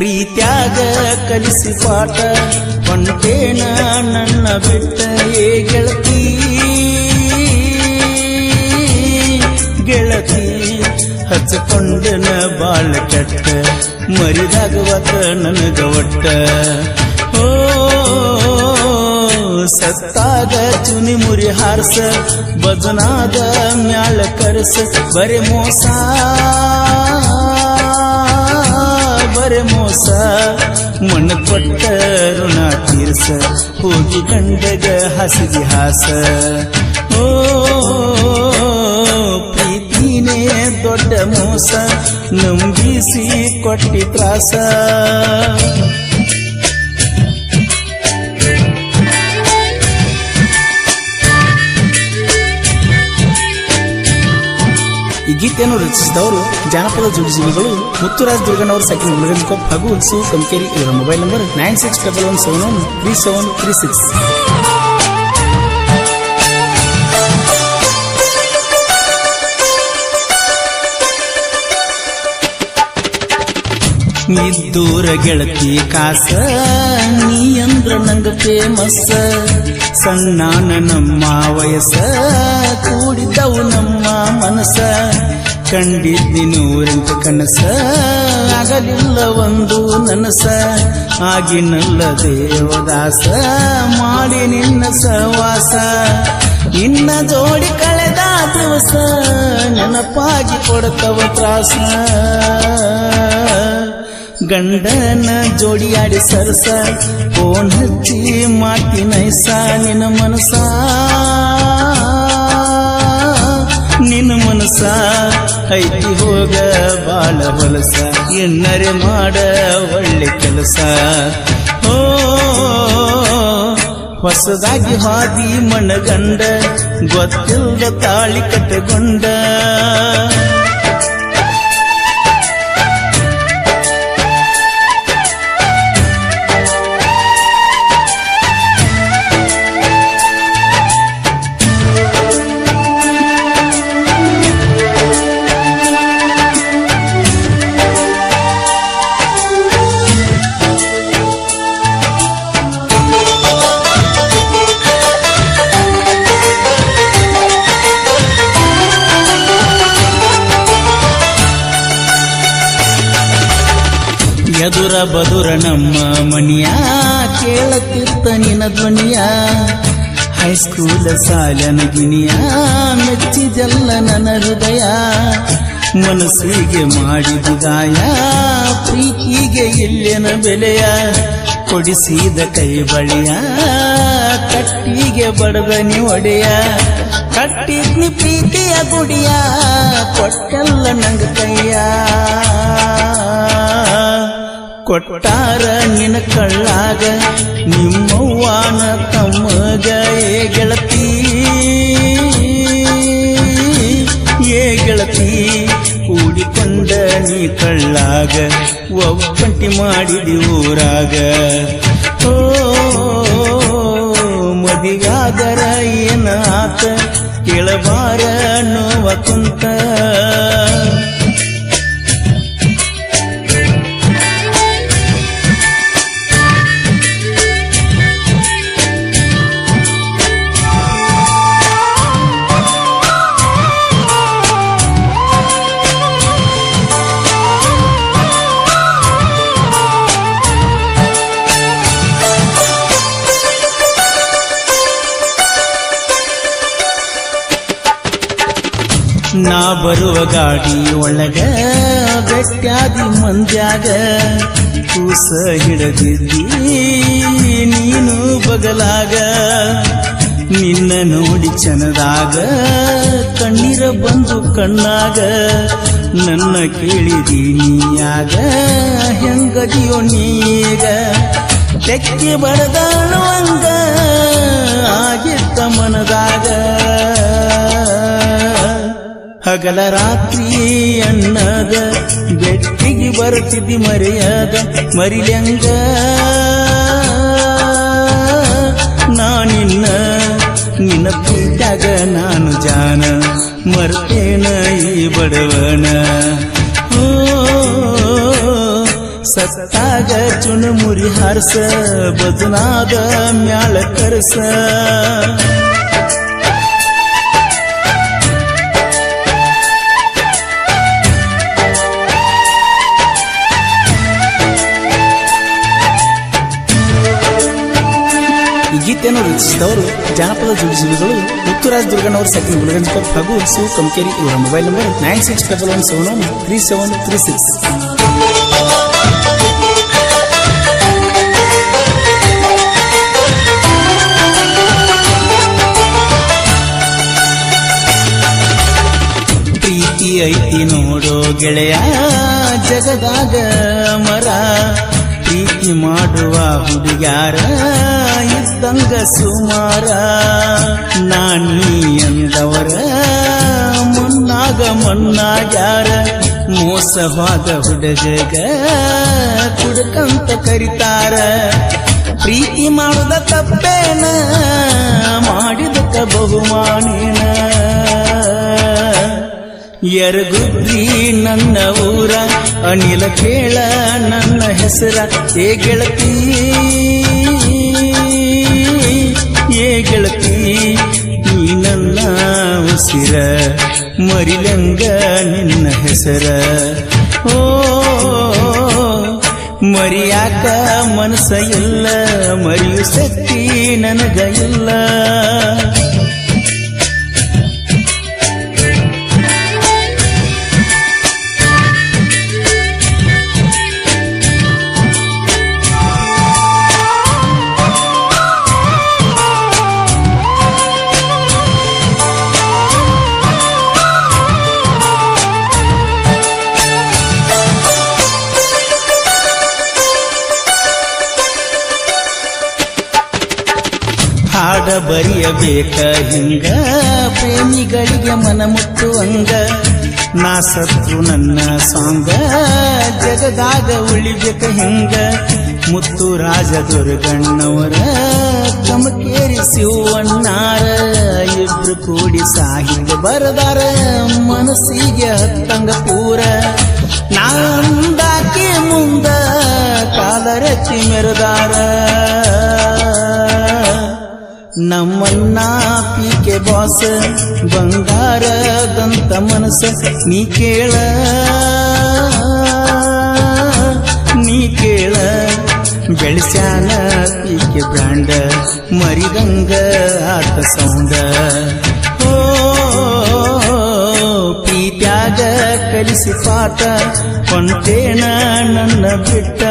ಪ್ರೀತ್ಯಾಗ ಕಲಿಸಿ ಪಾಠ ಹೊಂಟೇನ ನನ್ನ ಬಿಟ್ಟ ಏ ಗೆಳತಿ. ಗೆಳತಿ ಹಚ್ಚಕೊಂಡನ ಬಾಳ ಕೆಟ್ಟ ಮರಿದಾಗವತ ನನಗ ಒಟ್ಟ. ಓ, ಸತ್ತಾಗ ಚುನಿ ಮುರಿ ಹಾರ್ಸ ಬದನಾದ ಮ್ಯಾಳ ಕರ್ಸ, ಬರೆ ಮೋಸ. ಬರೆ ಮೋಸ, ಮಣ್ಣು ಕೊಟ್ಟ ಋಣ ತೀರ್ಸ, ಹೋಗಿ ಕಂಡಗ ಹಸಿಗೆ ಹಾಸ. ಓ, ಪ್ರೀತಿನೇ ದೊಡ್ಡ ಮೋಸ, ನಂಬಿಸಿ ಕೊಟ್ಟಿ ತ್ರಾಸ. ಗೀತೆಯನ್ನು ರಚಿಸಿದವರು ಜಾನಪದ ಜೋಡಿಸಿಗಳು ಮುತ್ತುರಾಜ್ ದುರ್ಗನವರ ಸೆಕೆಂಡ್ ಮುರುಗನ್ಕೊಪ್ ಹಾಗೂ ಸು ಕಂಕೇರಿ ಇವರ mobile number nine six double one seven one three seven three six. ಇದ್ದೂರ ಗೆಳತಿ ಕಾಸ, ನೀ ಅಂದ್ರ ನಂಗ ಫೇಮಸ್ ಸಣ್ಣಾನ ನಮ್ಮ ವಯಸ್ಸ, ಕೂಡಿದ್ದವು ನಮ್ಮ ಮನಸ್ಸ. ಕಂಡಿದ್ದಿ ನೂರಂತ ಕನಸ, ಆಗಲಿಲ್ಲ ಒಂದು ನನಸ. ಆಗಿನಲ್ಲ ದೇವದಾಸ ಮಾಡಿ ನಿನ್ನ ಸವಾಸ ನಿನ್ನ ಜೋಡಿ ಕಳೆದ ದಿವಸ, ನೆನಪಾಗಿ ಕೊಡ್ತವ ತ್ರಾಸ. ಗಂಡನ ಜೋಡಿಯಾಡಿ ಸರಸ ಓನ್ ಹಚ್ಚಿ ಮಾತಿನೈಸ ನಿನ್ನ ಮನಸ ನಿನ್ನ ಮನಸ ಐತಿ ಹೋಗ ಬಾಳ ಹೊಲಸ, ಎನ್ನರೆ ಮಾಡ ಒಳ್ಳೆ ಕೆಲಸ. ಓ ಹೊಸದಾಗಿ ಹಾದಿ ಮಣಗಂಡ ಗೊತ್ತಿಲ್ಲದ ತಾಳಿ ಕಟ್ಟಗೊಂಡ ಎದುರ ಬದುರ ನಮ್ಮ ಮನಿಯ ಕೇಳತಿರ್ತ ನಿನ ಧ್ವನಿಯ. ಹೈಸ್ಕೂಲ ಸಾಲನ ಗಿನಿಯ ಮೆಚ್ಚಿದೆಲ್ಲ ನನ್ನ ಹೃದಯ. ಮನಸ್ಸಿಗೆ ಮಾಡಿದ ಗಾಯ, ಪ್ರೀತಿಗೆ ಇಲ್ಲಿನ ಬೆಲೆಯ. ಕೊಡಿಸಿದ ಕೈ ಬಳಿಯ, ಕಟ್ಟಿಗೆ ಬಡದನಿ ಒಡೆಯ. ಕಟ್ಟಿದ್ನಿ ಪ್ರೀತಿಯ ಗುಡಿಯ, ಕೊಟ್ಟಲ್ಲ ನಂಗ ಕೈಯ. ಕೊಟ್ಟಾರ ನಿನ ಕಳ್ಳಾಗ ನಿಮ್ಮವ್ವಾನ ತಮ್ಮಗ ಏ ಗೆಳತಿ ಏ ಗೆಳತಿ ಕೂಡಿಕೊಂಡ ನೀ ಕಳ್ಳಾಗ ಒಬ್ಬಂಟಿ ಮಾಡಿದಿ ಊರಾಗ ಓ ಮದಿಗಾದರ ಏನ ಆತ ಕೇಳಬಾರ ನೋವ ಕುಂತ ನಾ ಬರುವ ಗಾಡಿ ಒಳಗ ಬೆಟ್ಟಾದಿ ಮಂದ್ಯಾಗ ಕೂಸ ಹಿಡದಿದ್ದಿ, ನೀನು ಬಗಲಾಗ. ನಿನ್ನ ನೋಡಿ ಚನದಾಗ, ಕಣ್ಣೀರ ಬಂದು ಕಣ್ಣಾಗ, ನನ್ನ ಕೇಳಿದಿ ನೀಯಾಗ, ಹೆಂಗದಿಯೋ ನೀಗ. ತೆಕ್ಕಿ ಅಂಗ ಆಗಿತ್ತ ಮನದಾಗ. ಹಗಲ ರಾತ್ರಿ ಅನ್ನದ ಬೆಟ್ಟಿಗೆ ಬರುತ್ತಿದ್ದಿ ಮರೆಯದ ಮರಿಲ್ಯಂಗ. ನಾನಿನ್ನ ನಿನ್ನ ಪ್ರೀತ್ಯಾಗ ನಾನು ಜಾನ, ಮರ್ತೇನ ಈ ಬಡವನ. ಸತ್ತಾಗ ಚುಣಮುರಿ ಹರ್ಸ ಬದನಾದ ಮ್ಯಾಲ ಕರ್ಸ. ಗೀತೆಯನ್ನು ರಚಿಸಿದವರು ಜಾನಪದ ಜುಡಿಸುಗಳು ಮುತ್ತುರಾಜ್ ದುರ್ಗಣ್ಣವರ ಸೆಕೆಂಡ್ ಗುಲಗಂಜ್ ಹಾಗೂ ಸು ಕಂಕೇರಿ ಇವರ mobile number nine six double one seven one three seven three six. ಪ್ರೀತಿ ಐತಿ ನೋಡೋ ಗೆಳೆಯ ಜಗದಾಗ ಮರ. ಪ್ರೀತಿ ಮಾಡುವ ಹುಡುಗ್ಯಾರ ಇದ್ದಂಗ ಸುಮಾರ. ನಾನಿ ಎಂದವರ ಮುನ್ನಾಗ ಮಣ್ಣಾಗ್ಯಾರ. ಮೋಸವಾದ ಹುಡುಗಗ ಕುಡಕಂತ ಕರಿತಾರ. ಪ್ರೀತಿ ಮಾಡದ ತಪ್ಪೇನ, ಮಾಡಿದಕ್ಕ ಬಹುಮಾನೇನ. ಎರಗುದ್ರಿ ನನ್ನ ಊರ, ಅನಿಲ ಕೇಳ ನನ್ನ ಹೆಸರ. ಏ ಗೆಳತಿ ಉಸಿರ ಮರಿಲಂಗ ನಿನ್ನ ಹೆಸರ. ಓ ಮರಿಯಾಕ ಮನಸ್ಸ ಇಲ್ಲ ಮರಿಯು ಶಕ್ತಿ ನನಗ ಇಲ್ಲ. ಹಾಡ ಬರೆಯಬೇಕ ಹಿಂಗ? ಪ್ರೇಮಿಗಳಿಗೆ ಮನ ಮುಟ್ಟುವಂಗ ನಾ ಸತ್ತು ನನ್ನ ಸಾಂಗ? ಜಗದಾಗ ಉಳಿಬೇಕ ಹಿಂಗ? ಮುತ್ತು ರಾಜ ದುರ್ಗಣ್ಣವರ ಕಮಕೇರಿ ಶಿವಣ್ಣಾರ ಇಬ್ರು ಕೂಡಿ ಸಾಹಿತ್ಯ ಬರದಾರ, ಮನಸ್ಸಿಗೆ ಹತ್ತಂಗ ಪೂರ. ನಾಂದಾಕಿ ಮುಂದ ಕಾಲರತಿ ಮೆರೆದಾರ. ನಮ್ಮನ್ನ ಪೀಕೆ ಬಾಸ, ಬಂಗಾರದಂತ ಮನಸ್ಸ ನೀ ಕೇಳ. ನೀ ಕೇಳ ಬೆಳೆಸ್ಯಾನ ಪೀಕೆ ಬ್ರಾಂಡ, ಮರಿದಂಗ ಆತ ಸೌಂಡ. ಓ ಪ್ರೀತ್ಯಾಗ ಕಲಿಸಿ ಪಾಠ ಕೊಂಟೇನ ನನ್ನ ಬಿಟ್ಟ.